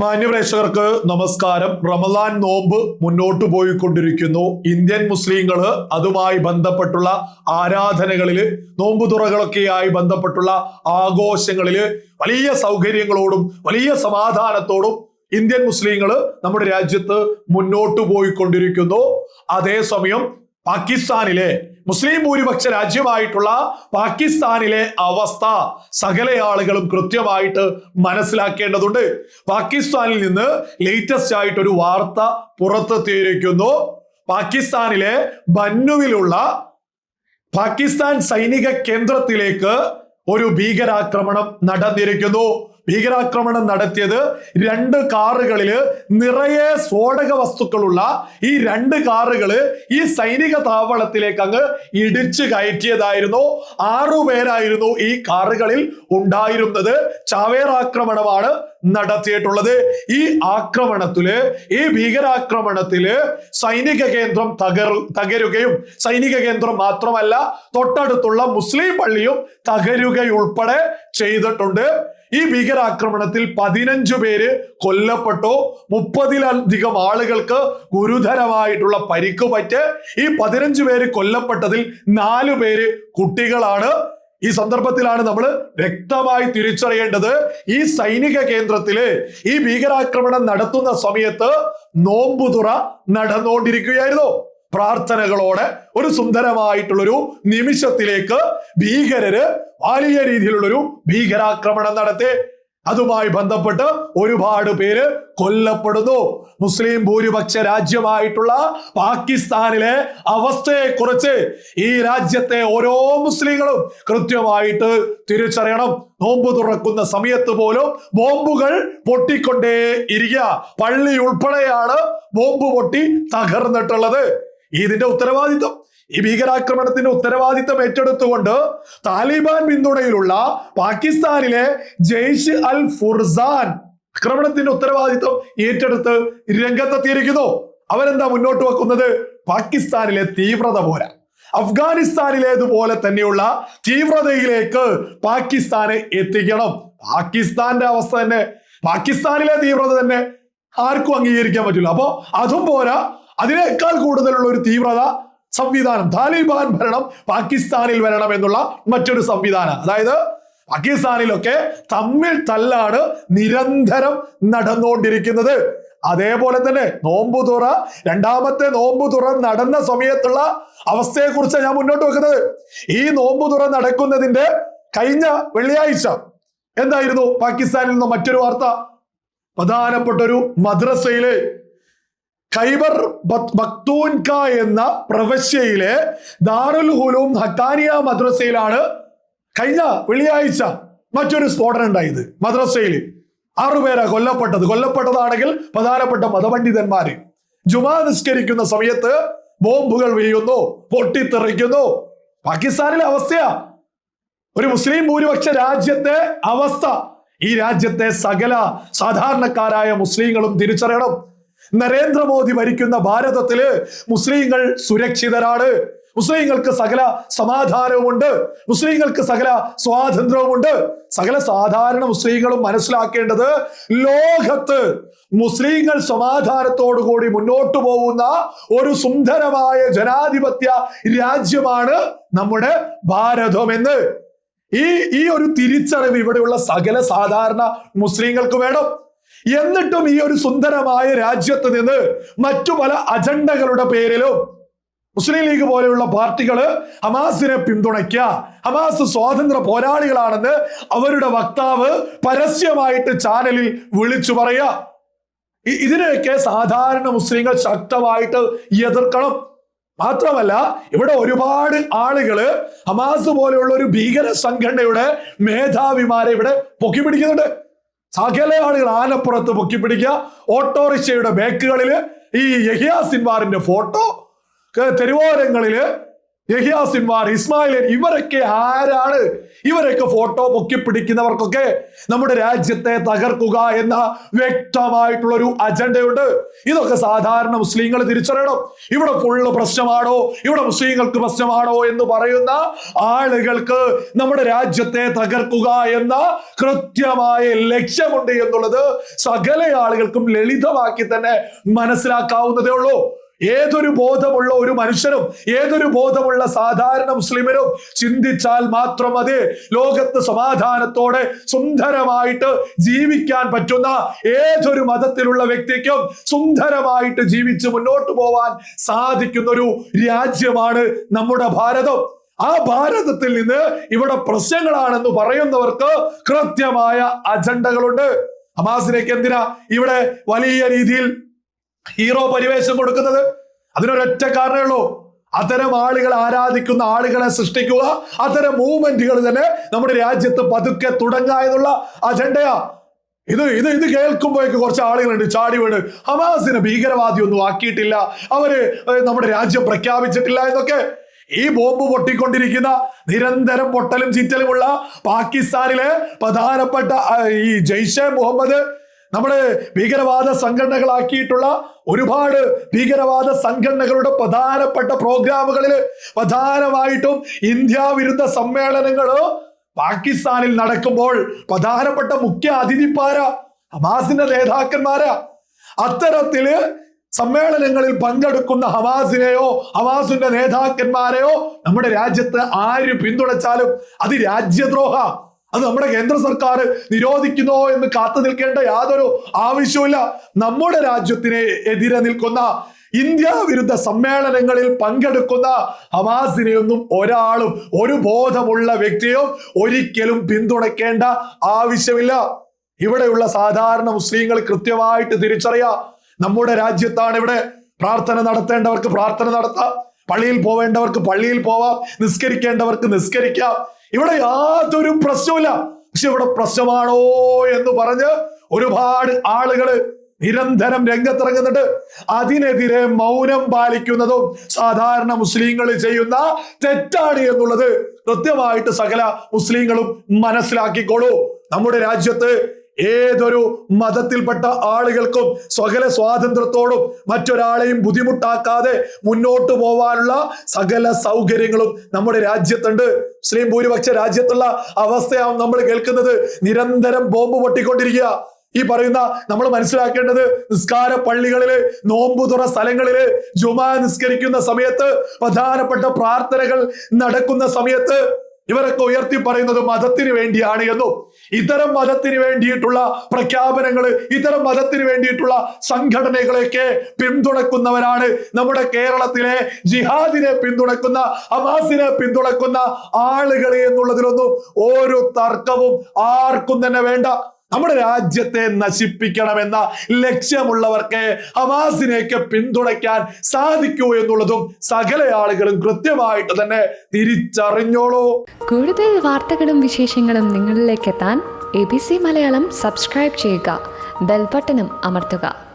മാന്യപ്രേക്ഷകർക്ക് നമസ്കാരം. റമദാൻ നോമ്പ് മുന്നോട്ട് പോയിക്കൊണ്ടിരിക്കുന്നു. ഇന്ത്യൻ മുസ്ലിങ്ങൾ അതുമായി ബന്ധപ്പെട്ടുള്ള ആരാധനകളിൽ നോമ്പ് തുറകളൊക്കെയായി ബന്ധപ്പെട്ടുള്ള ആഘോഷങ്ങളിൽ വലിയ സൗകര്യങ്ങളോടും വലിയ സമാധാനത്തോടും ഇന്ത്യൻ മുസ്ലിങ്ങൾ നമ്മുടെ രാജ്യത്ത് മുന്നോട്ട് പോയിക്കൊണ്ടിരിക്കുന്നു. അതേസമയം പാകിസ്ഥാനിലെ മുസ്ലിം ഭൂരിപക്ഷ രാജ്യമായിട്ടുള്ള പാകിസ്ഥാനിലെ അവസ്ഥ സകല ആളുകളും കൃത്യമായിട്ട് മനസ്സിലാക്കേണ്ടതുണ്ട്. പാകിസ്ഥാനിൽ നിന്ന് ലേറ്റസ്റ്റ് ആയിട്ട് ഒരു വാർത്ത പുറത്തെത്തിയിരിക്കുന്നു പാകിസ്ഥാനിലെ ബന്നുവിലുള്ള പാകിസ്ഥാൻ സൈനിക കേന്ദ്രത്തിലേക്ക് ഒരു ഭീകരാക്രമണം നടന്നിരിക്കുന്നു. ഭീകരാക്രമണം നടത്തിയത് രണ്ട് കാറുകളിൽ നിറയെ സ്ഫോടക വസ്തുക്കളുള്ള ഈ രണ്ട് കാറുകൾ ഈ സൈനിക താവളത്തിലേക്ക് അങ്ങ് ഇടിച്ചു കയറ്റിയതായിരുന്നു. ആറു പേരായിരുന്നു ഈ കാറുകളിൽ ഉണ്ടായിരുന്നത്. ചാവേർ ആക്രമണമാണ് നടത്തിയിട്ടുള്ളത്. ഈ ആക്രമണത്തിൽ ഈ ഭീകരാക്രമണത്തിൽ സൈനിക കേന്ദ്രം തകർ തകരുകയും സൈനിക കേന്ദ്രം മാത്രമല്ല തൊട്ടടുത്തുള്ള മുസ്ലിം പള്ളിയും തകരുകയുൾപ്പെടെ ചെയ്തിട്ടുണ്ട്. ഈ ഭീകരാക്രമണത്തിൽ പതിനഞ്ചു പേര് കൊല്ലപ്പെട്ടു. മുപ്പതിലധികം ആളുകൾക്ക് ഗുരുതരമായിട്ടുള്ള പരിക്ക് പറ്റ്. ഈ പതിനഞ്ചു പേര് കൊല്ലപ്പെട്ടതിൽ നാലു പേര് കുട്ടികളാണ്. ഈ സന്ദർഭത്തിലാണ് നമ്മൾ വ്യക്തമായി തിരിച്ചറിയേണ്ടത്. ഈ സൈനിക കേന്ദ്രത്തിൽ ഈ ഭീകരാക്രമണം നടത്തുന്ന സമയത്ത് നോമ്പുതുറ നടന്നുകൊണ്ടിരിക്കുകയായിരുന്നു. പ്രാർത്ഥനകളോടെ ഒരു സുന്ദരമായിട്ടുള്ളൊരു നിമിഷത്തിലേക്ക് ഭീകരര് വലിയ രീതിയിലുള്ളൊരു ഭീകരാക്രമണം നടത്തി. അതുമായി ബന്ധപ്പെട്ട് ഒരുപാട് പേര് കൊല്ലപ്പെടുന്നു. മുസ്ലിം ഭൂരിപക്ഷ രാജ്യമായിട്ടുള്ള പാകിസ്ഥാനിലെ അവസ്ഥയെക്കുറിച്ച് ഈ രാജ്യത്തെ ഓരോ മുസ്ലിങ്ങളും കൃത്യമായിട്ട് തിരിച്ചറിയണം. നോമ്പ് തുറക്കുന്ന സമയത്ത് പോലും ബോംബുകൾ പൊട്ടിക്കൊണ്ടേ ഇരിക്കുക. പള്ളി ഉൾപ്പെടെയാണ് ബോംബ് പൊട്ടി തകർന്നിട്ടുള്ളത്. ഇതിന്റെ ഉത്തരവാദിത്വം ഈ ഭീകരാക്രമണത്തിന്റെ ഉത്തരവാദിത്തം ഏറ്റെടുത്തുകൊണ്ട് താലിബാൻ പിന്തുണയിലുള്ള പാകിസ്ഥാനിലെ ജെയ്ഷ് അൽ ഫുർസാൻ ആക്രമണത്തിന്റെ ഉത്തരവാദിത്വം ഏറ്റെടുത്ത് രംഗത്തെത്തിയിരിക്കുന്നു. അവരെന്താ മുന്നോട്ട് വെക്കുന്നത്? പാകിസ്ഥാനിലെ തീവ്രത പോരാ. അഫ്ഗാനിസ്ഥാനിലേതുപോലെ തന്നെയുള്ള തീവ്രതയിലേക്ക് പാകിസ്ഥാനെ എത്തിക്കണം. പാകിസ്ഥാന്റെ അവസ്ഥ തന്നെ. പാകിസ്ഥാനിലെ തീവ്രത തന്നെ ആർക്കും അംഗീകരിക്കാൻ പറ്റില്ല. അപ്പോ അതും പോരാ. അതിനേക്കാൾ കൂടുതലുള്ള ഒരു തീവ്രത സംവിധാനം താലിബാൻ ഭരണം പാകിസ്ഥാനിൽ വരണം എന്നുള്ള മറ്റൊരു സംവിധാനം. അതായത് പാകിസ്ഥാനിലൊക്കെ തമ്മിൽ തല്ലാണ് നിരന്തരം നടന്നുകൊണ്ടിരിക്കുന്നത്. അതേപോലെ തന്നെ നോമ്പു തുറ രണ്ടാമത്തെ നോമ്പു തുറ നടന്ന സമയത്തുള്ള അവസ്ഥയെ കുറിച്ച് ഞാൻ മുന്നോട്ട് വെക്കുന്നത്. ഈ നോമ്പു തുറ നടക്കുന്നതിന്റെ കഴിഞ്ഞ വെള്ളിയാഴ്ച എന്തായിരുന്നു പാകിസ്ഥാനിൽ നിന്ന് മറ്റൊരു വാർത്ത? പ്രധാനപ്പെട്ട ഒരു മദ്രസയിൽ ഖൈബർ ബക്തൂൻക എന്ന പ്രവശ്യയിലെ ദാറുൽ ഹുലൂം ഹക്കാനിയ മദ്രസയിലാണ് കഴിഞ്ഞ വെള്ളിയാഴ്ച മറ്റൊരു സ്ഫോടനം ഉണ്ടായത് മദ്രസയിൽ. ആറുപേരാ കൊല്ലപ്പെട്ടത്. കൊല്ലപ്പെട്ടതാണെങ്കിൽ പ്രധാനപ്പെട്ട മതപണ്ഡിതന്മാര്. ജുമാ നിസ്കരിക്കുന്ന സമയത്ത് ബോംബുകൾ വീഴുന്നു പൊട്ടിത്തെറിക്കുന്നു. പാകിസ്ഥാനിലെ അവസ്ഥയാ. ഒരു മുസ്ലിം ഭൂരിപക്ഷ രാജ്യത്തെ അവസ്ഥ. ഈ രാജ്യത്തെ സകല സാധാരണക്കാരായ മുസ്ലിങ്ങളും തിരിച്ചറിയണം. നരേന്ദ്രമോദി ഭരിക്കുന്ന ഭാരതത്തിൽ മുസ്ലിങ്ങൾ സുരക്ഷിതരാണ്. മുസ്ലിങ്ങൾക്ക് സകല സമാധാനവുമുണ്ട്. മുസ്ലിങ്ങൾക്ക് സകല സ്വാതന്ത്ര്യവുമുണ്ട്. സകല സാധാരണ മുസ്ലിങ്ങളും മനസ്സിലാക്കേണ്ടത് ലോകത്ത് മുസ്ലിങ്ങൾ സമാധാനത്തോടുകൂടി മുന്നോട്ടു പോകുന്ന ഒരു സുന്ദരമായ ജനാധിപത്യ രാജ്യമാണ് നമ്മുടെ ഭാരതം എന്ന്. ഈ ഈ ഒരു തിരിച്ചറിവ് ഇവിടെയുള്ള സകല സാധാരണ മുസ്ലിങ്ങൾക്ക് വേണം. എന്നിട്ടും ഈ ഒരു സുന്ദരമായ രാജ്യത്ത് നിന്ന് മറ്റു പല അജണ്ടകളുടെ പേരിലും മുസ്ലിം ലീഗ് പോലെയുള്ള പാർട്ടികൾ ഹമാസിനെ പിന്തുണയ്ക്കുക ഹമാസ് സ്വാതന്ത്ര്യ പോരാളികളാണെന്ന് അവരുടെ വക്താവ് പരസ്യമായിട്ട് ചാനലിൽ വിളിച്ചു പറയുക. ഇതിനെയൊക്കെ സാധാരണ മുസ്ലിങ്ങൾ ശക്തമായിട്ട് എതിർക്കണം. മാത്രമല്ല ഇവിടെ ഒരുപാട് ആളുകൾ ഹമാസ് പോലെയുള്ള ഒരു ഭീകര സംഘടനയുടെ മേധാവിമാരെ ഇവിടെ പൊക്കി പിടിക്കുന്നുണ്ട് സകല ആളുകൾ ആനപ്പുറത്ത് പൊക്കി പിടിക്കുക. ഓട്ടോറിക്ഷയുടെ ബേക്കുകളിൽ ഈ യഹിയ സിൻവാറിന്റെ ഫോട്ടോ ക- തെരുവോരങ്ങളിൽ യഹിയാ സിൻവാർ ഇസ്മായിലൻ ഇവരൊക്കെ ആരാണ്? ഇവരൊക്കെ ഫോട്ടോ പൊക്കി പിടിക്കുന്നവർക്കൊക്കെ നമ്മുടെ രാജ്യത്തെ തകർക്കുക എന്ന വ്യക്തമായിട്ടുള്ള ഒരു അജണ്ടയുണ്ട്. ഇതൊക്കെ സാധാരണ മുസ്ലിങ്ങൾ തിരിച്ചറിയണം. ഇവിടെ ഫുള്ള് പ്രശ്നമാണോ? ഇവിടെ മുസ്ലിങ്ങൾക്ക് പ്രശ്നമാണോ എന്ന് പറയുന്ന ആളുകൾക്ക് നമ്മുടെ രാജ്യത്തെ തകർക്കുക എന്ന കൃത്യമായ ലക്ഷ്യമുണ്ട് എന്നുള്ളത് സകല ആളുകൾക്കും ലളിതമാക്കി തന്നെ മനസ്സിലാക്കാവുന്നതേ ഉള്ളൂ. ഏതൊരു ബോധമുള്ള ഒരു മനുഷ്യനും ഏതൊരു ബോധമുള്ള സാധാരണ മുസ്ലിമിനും ചിന്തിച്ചാൽ മാത്രം മതി. ലോകത്ത് സമാധാനത്തോടെ സുന്ദരമായിട്ട് ജീവിക്കാൻ പറ്റുന്ന ഏതൊരു മതത്തിലുള്ള വ്യക്തിക്കും സുന്ദരമായിട്ട് ജീവിച്ച് മുന്നോട്ട് പോവാൻ സാധിക്കുന്ന ഒരു രാജ്യമാണ് നമ്മുടെ ഭാരതം. ആ ഭാരതത്തിൽ നിന്ന് ഇവിടെ പ്രശ്നങ്ങളാണെന്ന് പറയുന്നവർക്ക് കൃത്യമായ അജണ്ടകളുണ്ട്. അമാസിനേക്ക് എന്തിനാ ഇവിടെ വലിയ രീതിയിൽ ഹീറോ പരിവേഷം കൊടുക്കുന്നത്? അതിനൊരൊറ്റ കാരണമേ ഉള്ളൂ. അത്തരം ആളുകൾ ആരാധിക്കുന്ന ആളുകളെ സൃഷ്ടിക്കുക അത്തരം മൂവ്മെന്റുകൾ തന്നെ നമ്മുടെ രാജ്യത്ത് പതുക്കെ തുടങ്ങുക എന്നുള്ള അജണ്ടയാ. ഇത് ഇത് ഇത് കേൾക്കുമ്പോഴേക്ക് കുറച്ച് ആളുകളുണ്ട് ചാടി വീണ്. ഹമാസിനെ ഭീകരവാദി ഒന്നും ആക്കിയിട്ടില്ല. അവർ നമ്മുടെ രാജ്യം പ്രഖ്യാപിച്ചിട്ടില്ല എന്നൊക്കെ ഈ ബോംബ് പൊട്ടിക്കൊണ്ടിരിക്കുന്ന നിരന്തരം പൊട്ടലും ചീറ്റലുമുള്ള പാകിസ്ഥാനിലെ പ്രധാനപ്പെട്ട ഈ ജയ്ഷെ മുഹമ്മദ് നമ്മുടെ ഭീകരവാദ സംഘടനകളാക്കിയിട്ടുള്ള ഒരുപാട് ഭീകരവാദ സംഘടനകളുടെ പ്രധാനപ്പെട്ട പ്രോഗ്രാമുകളിൽ പ്രധാനമായിട്ടും ഇന്ത്യ വിരുദ്ധ സമ്മേളനങ്ങൾ പാകിസ്ഥാനിൽ നടക്കുമ്പോൾ പ്രധാനപ്പെട്ട മുഖ്യ അതിഥിപ്പാര ഹമാസിന്റെ നേതാക്കന്മാരാ. അത്തരത്തിൽ സമ്മേളനങ്ങളിൽ പങ്കെടുക്കുന്ന ഹമാസിനെയോ ഹവാസിന്റെ നേതാക്കന്മാരെയോ നമ്മുടെ രാജ്യത്ത് ആര് പിന്തുണച്ചാലും അത് രാജ്യദ്രോഹ അത് നമ്മുടെ കേന്ദ്ര സർക്കാർ നിരോധിക്കുന്നോ എന്ന് കാത്തു നിൽക്കേണ്ട യാതൊരു ആവശ്യവുമില്ല. നമ്മുടെ രാജ്യത്തിന് എതിരെ നിൽക്കുന്ന ഇന്ത്യ വിരുദ്ധ സമ്മേളനങ്ങളിൽ പങ്കെടുക്കുന്ന ഹമാസിനെയൊന്നും ഒരാളും ഒരു ബോധമുള്ള വ്യക്തിയും ഒരിക്കലും പിന്തുണയ്ക്കേണ്ട ആവശ്യമില്ല. ഇവിടെയുള്ള സാധാരണ മുസ്ലിങ്ങൾ കൃത്യമായിട്ട് തിരിച്ചറിയാം. നമ്മുടെ രാജ്യത്താണ് ഇവിടെ പ്രാർത്ഥന നടത്തേണ്ടവർക്ക് പ്രാർത്ഥന നടത്താം. പള്ളിയിൽ പോവേണ്ടവർക്ക് പള്ളിയിൽ പോവാം നിസ്കരിക്കേണ്ടവർക്ക് നിസ്കരിക്കാം. ഇവിടെ യാതൊരു പ്രശ്നവുമില്ല. പക്ഷെ ഇവിടെ പ്രശ്നമാണോ എന്ന് പറഞ്ഞ് ഒരുപാട് ആളുകൾ നിരന്തരം രംഗത്തിറങ്ങുന്നുണ്ട്. അതിനെതിരെ മൗനം പാലിക്കുന്നതും സാധാരണ മുസ്ലിങ്ങൾ ചെയ്യുന്ന തെറ്റാണ് എന്നുള്ളത് കൃത്യമായിട്ട് സകല മുസ്ലിങ്ങളും മനസ്സിലാക്കിക്കോളൂ. നമ്മുടെ രാജ്യത്ത് ഏതൊരു മതത്തിൽപ്പെട്ട ആളുകൾക്കും സകല സ്വാതന്ത്ര്യത്തോടും മറ്റൊരാളെയും ബുദ്ധിമുട്ടാക്കാതെ മുന്നോട്ട് പോവാനുള്ള സകല സൗകര്യങ്ങളും നമ്മുടെ രാജ്യത്തുണ്ട്. മുസ്ലിം ഭൂരിപക്ഷ രാജ്യത്തുള്ള അവസ്ഥയാണ് നമ്മൾ കേൾക്കുന്നത്. നിരന്തരം ബോംബ് പൊട്ടിക്കൊണ്ടിരിക്കുക. ഈ പറയുന്ന നമ്മൾ മനസ്സിലാക്കേണ്ടത് നിസ്കാര പള്ളികളിൽ നോമ്പു തുറ സ്ഥലങ്ങളിൽ ജുമാ നിസ്കരിക്കുന്ന സമയത്ത് പ്രധാനപ്പെട്ട പ്രാർത്ഥനകൾ നടക്കുന്ന സമയത്ത് ഇവരൊക്കെ ഉയർത്തി പറയുന്നത് മതത്തിന് വേണ്ടിയാണ് എന്നും ഇത്തരം മതത്തിന് വേണ്ടിയിട്ടുള്ള പ്രഖ്യാപനങ്ങൾ ഇത്തരം മതത്തിന് വേണ്ടിയിട്ടുള്ള സംഘടനകളെയൊക്കെ പിന്തുണക്കുന്നവരാണ് നമ്മുടെ കേരളത്തിലെ ജിഹാദിനെ പിന്തുണക്കുന്ന അബാസിനെ പിന്തുണക്കുന്ന ആളുകൾ എന്നുള്ളതിലൊന്നും ഒരു തർക്കവും ആർക്കും തന്നെ വേണ്ട. നമ്മുടെ രാജ്യത്തെ നശിപ്പിക്കണമെന്ന ലക്ഷ്യമുള്ളവർക്ക് ഹമാസിനെയൊക്കെ പിന്തുണയ്ക്കാൻ സാധിക്കൂ എന്നുള്ളതും സകല ആളുകളും കൃത്യമായിട്ട് തന്നെ തിരിച്ചറിഞ്ഞോളൂ. കൂടുതൽ വാർത്തകളും വിശേഷങ്ങളും നിങ്ങളിലേക്ക് എത്താൻ A B C Malayalam subscribe ചെയ്യുക. ബെൽബട്ടനും അമർത്തുക.